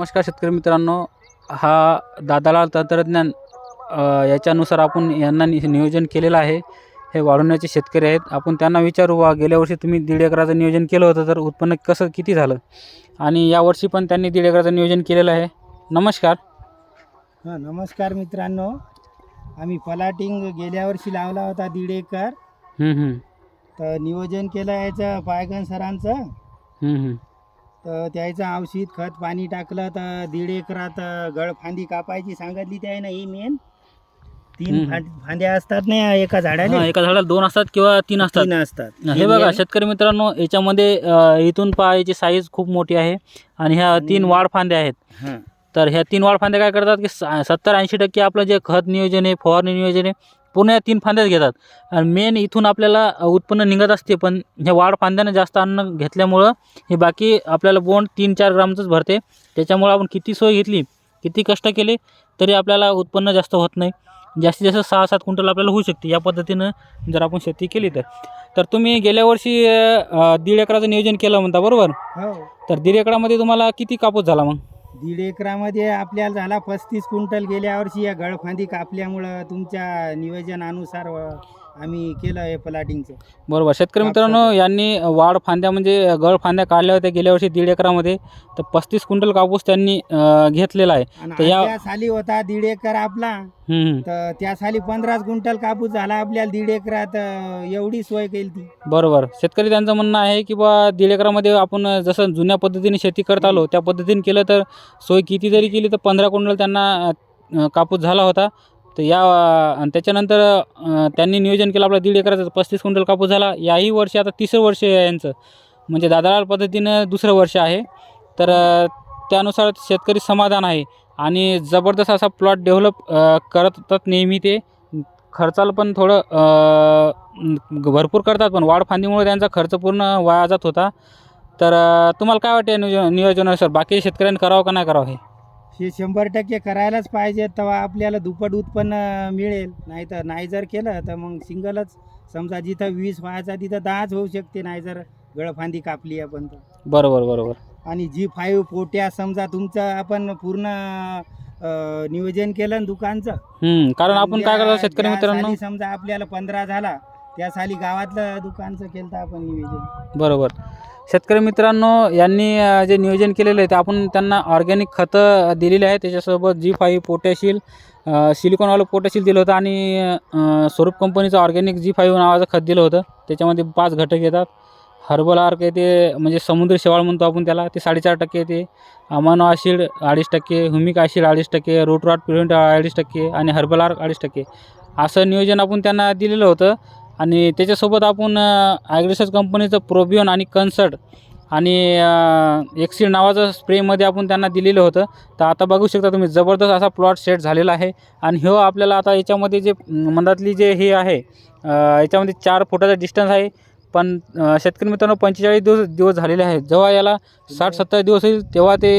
नमस्कार शेतकरी मित्रांनो. हा दादालाल तंत्रज्ञान याच्यानुसार आपण यांना नि नियोजन केलेलं आहे. हे वाढवण्याचे शेतकरी आहेत. आपण त्यांना विचारू वा गेल्या वर्षी तुम्ही दीड एकराचं नियोजन केलं होतं तर उत्पन्न कसं किती झालं? आणि यावर्षी पण त्यांनी दीड एकराचं नियोजन केलेलं आहे. नमस्कार. हां नमस्कार मित्रांनो. आम्ही पलाटिंग गेल्या वर्षी लावला होता दीड एकर. तर नियोजन केलं याचं पायगन सरांचं. तर त्याचं औषध खत पाणी टाकलं तर दीड एकरात गळफांदी कापायची सांगितली त्या ना ही मेन तीन हम्म. फां- फांद्या असतात ना एका हां, झाडाला एका झाडाला दोन असतात किंवा तीन असतात? तीन असतात. हे बघा शेतकरी मित्रांनो याच्यामध्ये अ, इथून पायाची साईज खूप मोठी आहे आणि ह्या तीन वाढ फांद्या आहेत. हां. तर ह्या तीन वाढ फांद्या काय करतात की सत्तर ऐंशी टक्के आपलं जे खत नियोजन आहे फवारणी नियोजन आहे पूर्ण या तीन फांद्याच घेतात. आणि मेन इथून आपल्याला उत्पन्न निघत असते पण ह्या वाढ फांद्यानं जास्त अन्न घेतल्यामुळं हे बाकी आपल्याला बोंड तीन चार ग्रामचंच भरते. त्याच्यामुळं आपण किती सोय घेतली किती कष्ट केले तरी आपल्याला उत्पन्न जास्त होत नाही. जास्तीत जास्त सहा सात क्विंटल आपल्याला होऊ शकते. या पद्धतीनं जर आपण शेती केली तर. तर तुम्ही गेल्या वर्षी दीड एकराचं नियोजन केलं म्हणता बरोबर? हो. तर दीड एकरामध्ये तुम्हाला किती कापूस झाला मग? दीड एकरामध्ये आपल्याला झाला पस्तीस क्विंटल गेल्या वर्षी या गळफांदी कापल्यामुळं तुमच्या नियोजनानुसार व- आम्ही केलं हे प्लाटिंगचं. बरोबर. शेतकरी मित्रांनो यांनी वाढ फांद्या म्हणजे गळ फांद्या काढल्या होत्या गेल्या वर्षी दीड एकरामध्ये. तर पस्तीस क्विंटल कापूस त्यांनी अ, घेतलेला आहे. तर या- त्या साली होता दीड एकर आपला. हम्म, हम्म. तर त्या साली पंधराच क्विंटल कापूस झाला आपल्याला दीड एकरात अं, एवढी सोय केली ती बरोबर. शेतकरी त्यांचं म्हणणं आहे की बा दीड एकरामध्ये आपण जसं जुन्या पद्धतीने शेती करत आलो त्या पद्धतीने केलं तर सोय किती जरी केली तर पंधरा क्विंटल त्यांना अ, कापूस झाला होता. तर या आणि त्याच्यानंतर त्यांनी नियोजन केलं आपला दीड एकराचा पस्तीस क्विंटल कापूस झाला. याही वर्षी आता तिसरं वर्ष आहे यांचं. म्हणजे दादालाल पद्धतीनं दुसरं वर्ष आहे. तर त्यानुसार शेतकरी समाधान आहे. आणि जबरदस्त असा प्लॉट डेव्हलप करतात नेहमी ते. खर्चाला पण थोडं भरपूर करतात पण वाढफांदीमुळे त्यांचा खर्च पूर्ण वाया जात होता. तर तुम्हाला काय वाटते नियोजन नियोजनानुसार? बाकी शेतकऱ्यांनी करावं का नाही करावं हे? हे शंभर टक्के करायलाच पाहिजे तेव्हा आपल्याला दुप्पट उत्पन्न मिळेल. नाही तर नाही जर केलं तर मग सिंगलच. समजा जिथं वीस व्हायचा तिथं दहाच होऊ शकते नाही जर गळफांदी कापली आपण तर. बरोबर बरोबर. आणि जी फाईव्ह पोट्या समजा तुमचं आपण पूर्ण अं, नियोजन केलं ना दुकानचं. हम्म, कारण आपण काय करतो शेतकरी ज्या मित्रांनो? साली समजा आपल्याला पंधरा झाला त्या साली गावातलं दुकानचं केलं आपण नियोजन. बरोबर. शेतकरी मित्रांनो यांनी जे नियोजन केलेलं आहे ते आपण त्यांना ऑर्गॅनिक खतं दिलेली आहे त्याच्यासोबत जी फाईव्ह पोटॅशिल सिलिकॉनवालं पोटॅशिल दिलं होतं आणि स्वरूप कंपनीचं ऑर्गॅनिक जी फाईव्ह नावाचं खत दिलं होतं. त्याच्यामध्ये पाच घटक येतात. हर्बल आर्क येते म्हणजे समुद्री शेवाळ म्हणतो आपण त्याला. ते साडेचार टक्के येते. अमानो आशिड अडीच टक्के ह्युमिक आशिड अडीच टक्के रूट रॉट प्रिव्हेंट अडीच टक्के आणि हर्बल आर्क अडीच टक्के. असं नियोजन आपण त्यांना दिलेलं होतं. आणि त्याच्यासोबत आपण ॲग्रेसस कंपनीचं प्रोबिओन आणि कन्सर्ट आणि एक्सिड नावाचं स्प्रेमध्ये आपण त्यांना दिलेलं होतं. तर आता बघू शकता तुम्ही जबरदस्त असा प्लॉट सेट झालेला आहे. आणि ह्यो आपल्याला आता याच्यामध्ये जे मधातली जे हे आहे याच्यामध्ये चार फुटाचा डिस्टन्स आहे. पण शेतकरी मित्रांनो पंचेचाळीस दिवस दिवस झालेले आहेत. जेव्हा याला साठ सत्तर दिवस होईल तेव्हा ते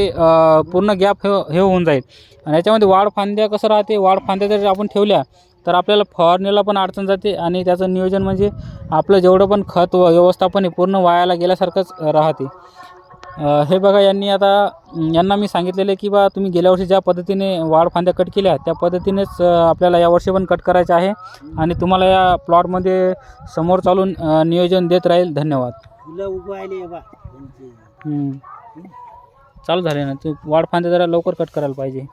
पूर्ण गॅप हे हे होऊन जाईल. आणि याच्यामध्ये वाढ फांद्या कसं राहते? वाढ फांद्या जर आपण ठेवल्या तर आपल्याला फवारणीला पण अडचण जाते आणि त्याचं नियोजन म्हणजे आपलं जेवढं पण खत व व्यवस्थापन आहे पूर्ण वायाला गेल्यासारखंच राहते. हे बघा यांनी आता यांना मी सांगितलेलं आहे की बा तुम्ही गेल्या वर्षी ज्या पद्धतीने वाढ फांद्या कट केल्या त्या पद्धतीनेच आपल्याला यावर्षी पण कट करायचं आहे आणि तुम्हाला या प्लॉटमध्ये समोर चालून नियोजन देत राहील. धन्यवाद. चालू झाले ना तू वाढ फांद्या जरा लवकर कट करायला पाहिजे.